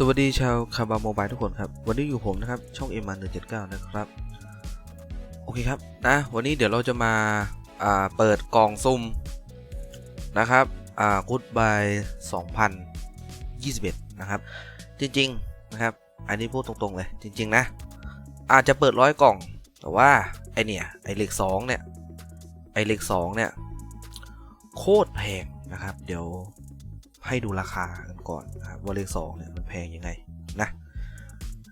สวัสดีชาวคาบาโมบายทุกคนครับ วันนี้อยู่ผมนะครับ ช่องเอ็มมาหนึ่งเจ็ดเก้านะครับ โอเคครับนะวันนี้เดี๋ยวเราจะมาอ่าเปิดกล่องซุ่มนะครับอ่ากูดบาย2021นะครับ จริงๆนะครับ อันนี้พูดตรงๆเลย จริง ๆ นะ อาจจะเปิดร้อยกล่อง แต่ว่า ไอเนี่ย ไอเลขสองเนี่ย ไอเลขสองเนี่ย โคตรแพงนะครับ เดี๋ยว ให้ดูราคากันก่อนนะครับว่าเลขสองเนี่ยมันแพงยังไงนะ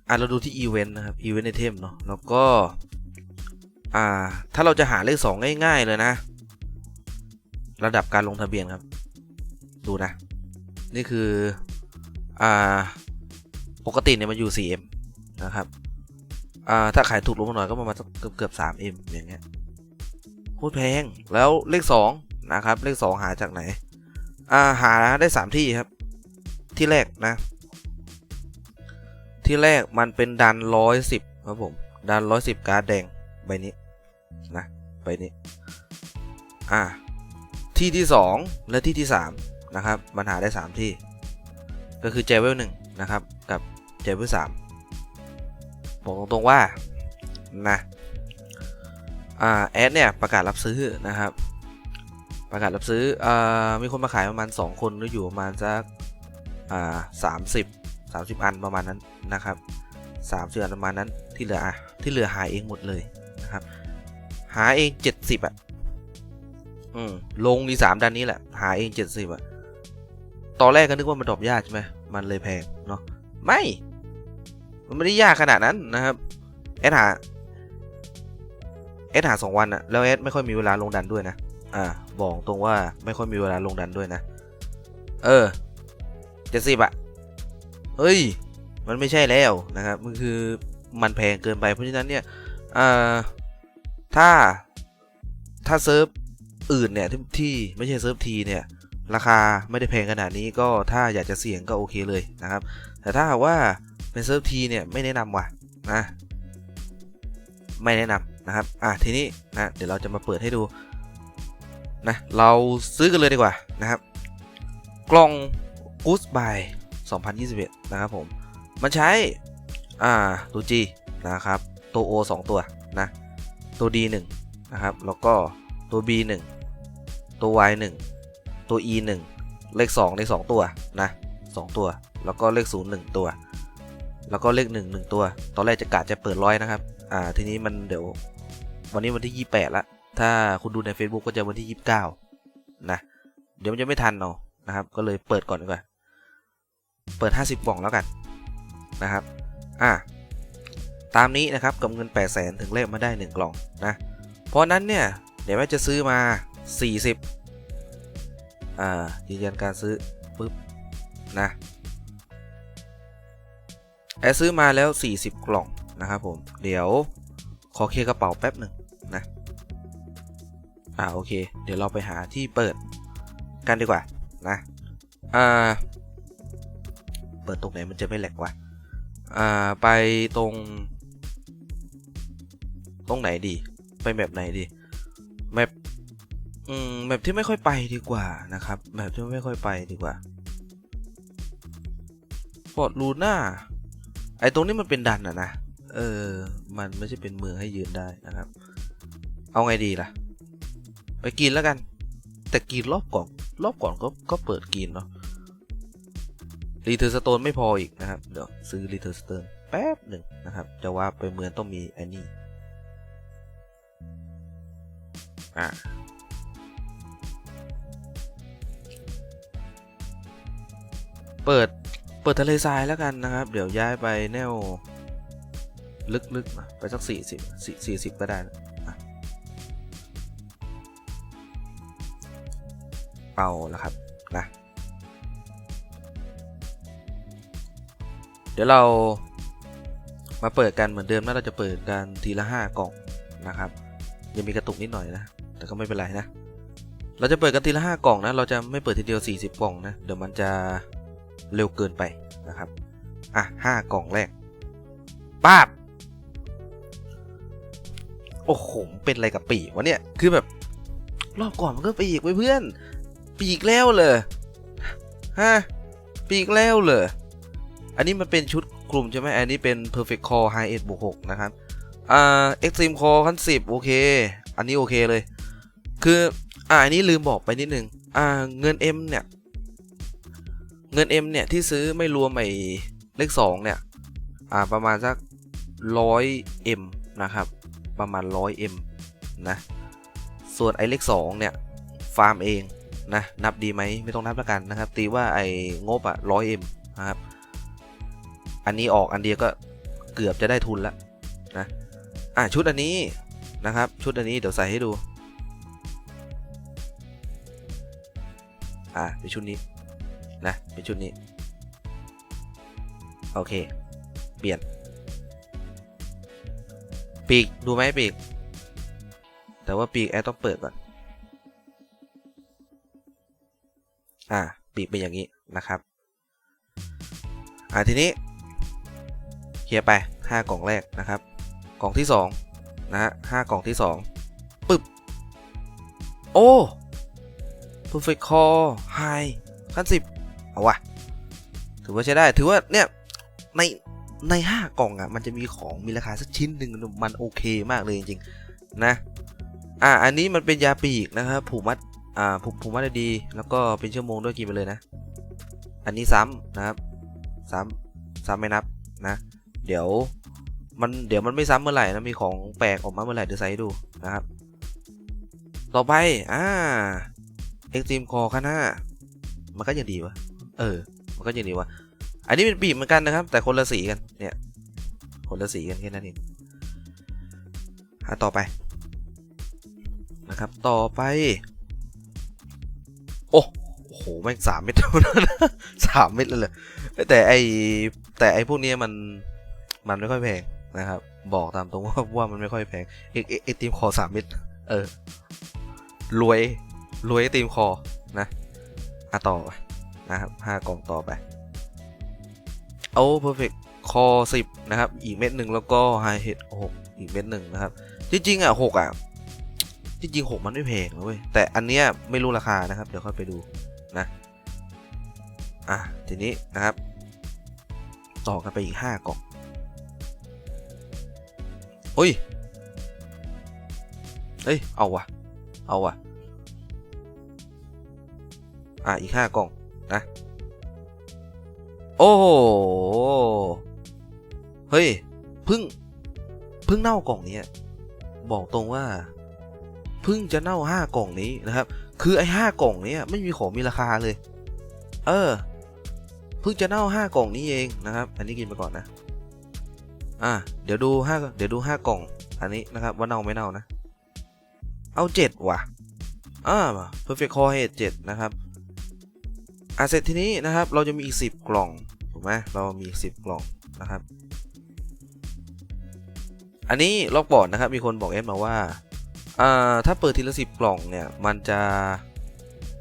อะเราดูที่อีเวนต์นะครับอีเวนต์ไอเทมเนาะแล้วก็อ่าถ้าเราจะหาเลขสองง่าย ๆ เลยนะ ระดับการลงทะเบียนครับ ดูนะ นี่คืออ่าปกติเนี่ยมันอยู่ 4M นะครับอ่าถ้าขายถูกลงมาหน่อยก็ประมาณเกือบเกือบ 3M อย่างเงี้ยโคตรแพงแล้วเลข 2 นะครับ เลข 2 หาจากไหน อาหาได้สามที่ครับ ที่แรกนะ ที่แรกมันเป็นดันร้อยสิบครับผมดันร้อยสิบการ์ดแดงใบนี้นะใบนี้ อ่า ที่ที่สองและที่ที่สามนะครับมันหาได้สามที่ ก็คือเจเวลหนึ่งนะครับ กับเจเวลสามบอกตรงๆว่านะอ่าแอดเนี่ยประกาศรับซื้อนะครับ ประกาศรับซื้ออมีคนมาขายประมาณ 2 คนหรืออยู่ประมาณสักสามสิบสามสิบอันประมาณนั้นนะครับสามสิบอันประมาณนั้นที่เหลืออะที่เหลือหาเองหมดเลยนะครับ หาเองเจ็ดสิบอะอืมลงดีสามดันนี้แหละ หาเองเจ็ดสิบอะตอนแรกก็นึกว่ามันดรอปยากใช่ไหมมันเลยแพงเนาะไม่ มันไม่ได้ยากขนาดนั้นนะครับแอดหาแอดหาสองวันอะแล้วแอดไม่ค่อยมีเวลาลงดันด้วยนะ อ่าบอกตรงว่าไม่ค่อยมีเวลาลงดันด้วยนะ เออเจ็ดสิบอะเฮ้ย มันไม่ใช่แล้วนะครับมันคือมันแพงเกินไปเพราะฉะนั้นเนี่ยอ่าถ้าถ้าเซิร์ฟอื่นเนี่ยที่ที่ไม่ใช่เซิร์ฟทีเนี่ยราคาไม่ได้แพงขนาดนี้ก็ถ้าอยากจะเสี่ยงก็โอเคเลยนะครับ แต่ถ้าหากว่าเป็นเซิร์ฟทีเนี่ยไม่แนะนำว่ะนะไม่แนะนำนะครับ อะทีนี้นะเดี๋ยวเราจะมาเปิดให้ดู นะเราซื้อกันเลยดีกว่านะครับ กล่อง Goose by 2021 นะครับผม มันใช้ อ่า ตัว G นะครับ ตัว O 2 ตัวนะ ตัว D 1นะครับ แล้วก็ตัว B 1ตัว Y 1ตัว E 1เลข 2 เลข 2 ตัวนะ2ตัว แล้วก็เลข 0 1 ตัว แล้วก็เลข 1 1 ตัว ตอนแรกจะกะจะเปิดร้อยนะครับ อ่า ทีนี้มันเดี๋ยว วันนี้วันที่ 28ละ ถ้าคุณดูใน Facebook ก็จะวันที่ 29 นะ เดี๋ยวมันจะไม่ทันเนาะนะครับ ก็เลยเปิดก่อนดีกว่า เปิด 50กล่องแล้วกันนะครับ อ่า ตามนี้นะครับกับเงิน 8 0 0แสนถึงเลขมาได้ 1 กล่องนะ เพราะนั้นเนี่ย เดี๋ยวแม่จะซื้อมา 40 อ่า ยืนยันการซื้อปุ๊บ นะแอดซื้อมาแล้ว 40 กล่องนะครับผม เดี๋ยวขอเคลียร์กระเป๋าแป๊บหนึ่ง อ่าโอเค เดี๋ยวเราไปหาที่เปิดกันดีกว่านะอ่าเปิดตรงไหนมันจะไม่แหลกวะอ่าไปตรง ตรงไหนดี ไปแบบไหนดีแมปอืมแมปที่ไม่ค่อยไปดีกว่านะครับแมปที่ไม่ค่อยไปดีกว่าพอร์ตลูน่าไอตรงนี้มันเป็นดันอะนะ เออ มันไม่ใช่เป็นเมืองให้ยืนได้นะครับ เอาไงดีล่ะ ไปกินแล้วกัน แต่กินรอบก่อนรอบก่อนก็ก็เปิดกินเนาะรีเทอร์สโตนไม่พออีกนะครับ เดี๋ยวซื้อรีเทอร์สโตนแป๊บหนึ่งนะครับ จะว่าไปเมืองต้องมีอันนี้อะเปิดเปิดทะเลทรายแล้วกันนะครับ เดี๋ยวย้ายไปแนวลึกๆนะไปสักสี่สิบสี่สิบก็ได้นะ เอาแล้วครับนะเดี๋ยวเรามาเปิดกันเหมือนเดิมนะเราจะเปิดกันทีละห้ากล่องนะครับ ยังมีกระตุกนิดหน่อยนะ แต่ก็ไม่เป็นไรนะ เราจะเปิดกันทีละห้ากล่องนะ เราจะไม่เปิดทีเดียว 40 กล่องนะ เดี๋ยวมันจะเร็วเกินไปนะครับ อะห้ากล่องแรกป้าบ โอ้โห เป็นอะไรกับปีวะเนี่ย คือแบบ รอบก่อนมันก็ไปอีกเพื่อน ปีกแล้วเลยฮะปีกแล้วเลยอันนี้มันเป็นชุดกลุ่มใช่ไหมอันนี้เป็น perfect core high edge บวก6นะครับอ่า extreme core ขั้น10 โอเค อันนี้โอเคเลย คืออ่าอันนี้ลืมบอกไปนิดนึงอ่าเงิน M เนี่ย เงิน M เนี่ยที่ซื้อไม่รวมไอ้เลข2เนี่ยอ่าประมาณสัก100 M นะครับประมาณ 100 M นะ ส่วนไอ้เลข2เนี่ย ฟาร์มเอง นะนับดีไหมไม่ต้องนับแล้วกันนะครับ ตีว่าไอ้งบอะ 100M นะครับ อันนี้ออกอันเดียวก็เกือบจะได้ทุนแล้วนะอะชุดอันนี้นะครับ ชุดอันนี้เดี๋ยวใส่ให้ดูอะเป็นชุดนี้นะเป็นชุดนี้ โอเค เปลี่ยน ปีก ดูไหมปีก แต่ว่าปีกแอร์ต้องเปิดก่อน อะปีกเป็นอย่างนี้นะครับ อะทีนี้เคลียร์ไป 5 กล่องแรกนะครับ กล่องที่ 2 นะฮะห้ากล่องที่ 2ปึ๊บ โอ้ perfect core high ขั้น10เอาวะถือว่าใช้ได้ ถือว่าเนี่ย ใน ใน 5 กล่องอะ มันจะมีของมีราคาสักชิ้นหนึ่งมันโอเคมากเลยจริงๆนะ อะอันนี้มันเป็นยาปีกนะครับ ผูกมัด อ่าผูกผูกมัดได้ดีแล้วก็เป็นชั่วโมงด้วยกินไปเลยนะ อันนี้ซ้ำนะครับซ้ำซ้ำไม่นับนะ เดี๋ยวมันเดี๋ยวมันไม่ซ้ำเมื่อไหร่นะมีของแปลกออกมาเมื่อไหร่เดี๋ยวใส่ให้ดูนะครับ ต่อไปอ่าเอ็กซ์ตรีมคอข้างหน้า มันก็ยังดีวะเออ มันก็ยังดีวะอันนี้เป็นปีกเหมือนกันนะครับ แต่คนละสีกันเนี่ย คนละสีกันแค่นั้นเองอะต่อไปนะครับ ต่อไป โอ้โหแม่งสามเม็ดเท่านั้นสามเม็ดเลยแต่ไอแต่ไอพวกนี้มันมันไม่ค่อยแพงนะครับ บอกตามตรงว่าว่ามันไม่ค่อยแพงเอ็กเอกตีมคอสามเม็ดเออรวยรวยไอตีมคอนะอะต่อไปนะครับห้ากล่องต่อไปเอาเพอร์เฟกคอสิบนะครับ อีกเม็ดหนึ่งแล้วก็ไฮเฮดหกอีกเม็ดหนึ่งนะครับ จริงๆอะหกอะ จริงๆหกมันไม่แพงนะเว้ยแต่อันเนี้ยไม่รู้ราคานะครับ เดี๋ยวค่อยไปดูนะอะทีนี้นะครับ ต่อกันไปอีกห้ากล่องเฮ้ยเฮ้ย เอาวะเอาวะอะ อีกห้ากล่อง นะ โอ้โห เฮ้ย พึ่ง พึ่งเน่ากล่องนี้ บอกตรงว่า พึ่งจะเน่าห้ากล่องนี้นะครับ คือไอ้ห้ากล่องนี้ไม่มีของมีราคาเลย เออ เพิ่งจะเน่าห้ากล่องนี้เองนะครับ อันนี้กินไปก่อนนะ อะเดี๋ยวดูห้าเดี๋ยวดูห้ากล่อง อันนี้นะครับว่าเน่าไม่เน่านะ เอาเจ็ดว่ะ อ่า perfect core ให้เจ็ดนะครับ อะเสร็จทีนี้นะครับ เราจะมีอีกสิบกล่อง ถูกไหมเรามีสิบกล่องนะครับ อันนี้ล็อกบอร์ดนะครับ มีคนบอกเอฟมาว่า อ่าถ้าเปิดทีละสิบกล่องเนี่ย มันจะ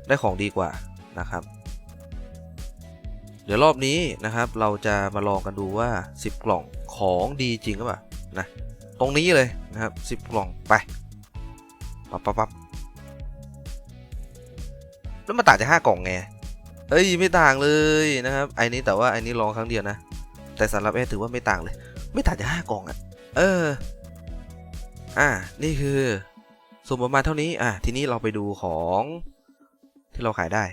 ได้ของดีกว่านะครับ เดี๋ยวรอบนี้นะครับเราจะมาลองกันดูว่า 10 กล่องของดีจริงหรือเปล่านะตรงนี้เลยนะครับ 10 กล่องไปปั๊บปั๊บปั๊บแล้วมาต่างจาก5กล่องไงเอ้ยไม่ต่างเลยนะครับไอ้นี้แต่ว่าไอ้นี้ลองครั้งเดียวนะ แต่สำหรับแอถือว่าไม่ต่างเลย ไม่ต่างจาก5กล่องอะ่ะเออ อ่า นี่คือ สมประมาณเท่านี้ อะ ทีนี้เราไปดูของที่เราขายได้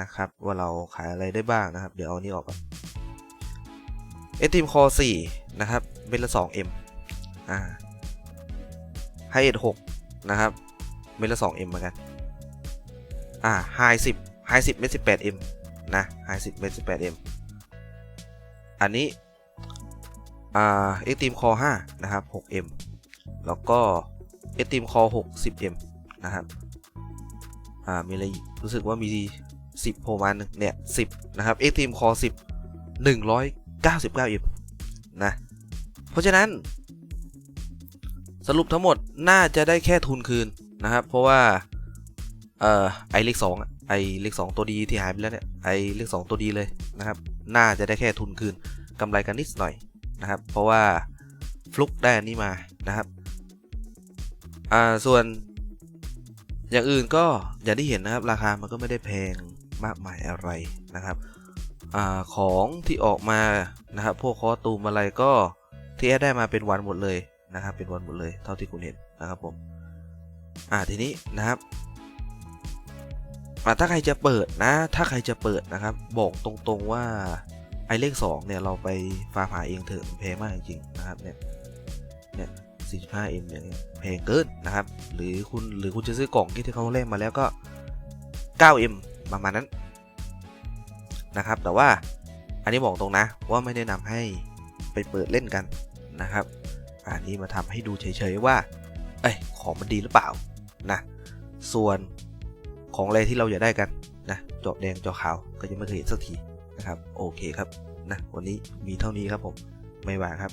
นะครับ ว่าเราขายอะไรได้บ้างนะครับ เดี๋ยวเอานี้ออกก่อนเอทีมคอ4นะครับเม็ดละ 2M อ่าไฮเอ็ด6นะครับเม็ดละ 2M เอ็มเหมือนกัน อ่าไฮ10ไฮ10เม็ด 18M นะไฮ10เม็ด 18M อันนี้อ่าเอ็กทีมคอ5นะครับ 6M แล้วก็ เอ็กทีมคอ6 10M นะครับ อ่า มีอะไรอีกรู้สึกว่ามี10โผล่มาหนึ่งเนี่ย10นะครับ Extreme Core 10 199 M นะ เพราะฉะนั้น สรุปทั้งหมดน่าจะได้แค่ทุนคืนนะครับ เพราะว่า เอ่อ ไอเลข2อะไอเลข2ตัวดีที่หายไปแล้วเนี่ย ไอเลข2ตัวดีเลยนะครับ น่าจะได้แค่ทุนคืนกำไรกันนิดหน่อยนะครับ เพราะว่าฟลุกได้อันนี้มานะครับ อ่าส่วน อย่างอื่นก็อย่างที่เห็นนะครับ ราคามันก็ไม่ได้แพงมากมายอะไรนะครับอของที่ออกมานะครับ พวกคอตูมอะไรก็ที่แอดได้มาเป็นวันหมดเลยนะครับ เป็นวันหมดเลยเท่าที่คุณเห็นนะครับผมอ่าทีนี้นะครับถ้าใครจะเปิดนะ ถ้าใครจะเปิดนะครับ บอกตรงๆว่าไอเลขสองเนี่ยเราไปฟาร์มหาเองเถอะแพงมากจริงๆนะครับเนี่ยเนี่ย 45M อย่างเงี้ยแพงเกินนะครับ หรือคุณหรือคุณจะซื้อกล่องที่เขาเล่นมาแล้วก็ 9M ประมาณนั้นนะครับ แต่ว่าอันนี้บอกตรงนะว่าไม่แนะนำให้ไปเปิดเล่นกันนะครับ อันนี้มาทำให้ดูเฉยๆว่า เอ้ยของมันดีหรือเปล่านะส่วนของอะไรที่เราอยากได้กันนะจาะแดงจาะขาวก็ยังไม่เคยเห็นสักทีนะครับ โอเคครับนะวันนี้มีเท่านี้ครับผมไม่ว่าครับ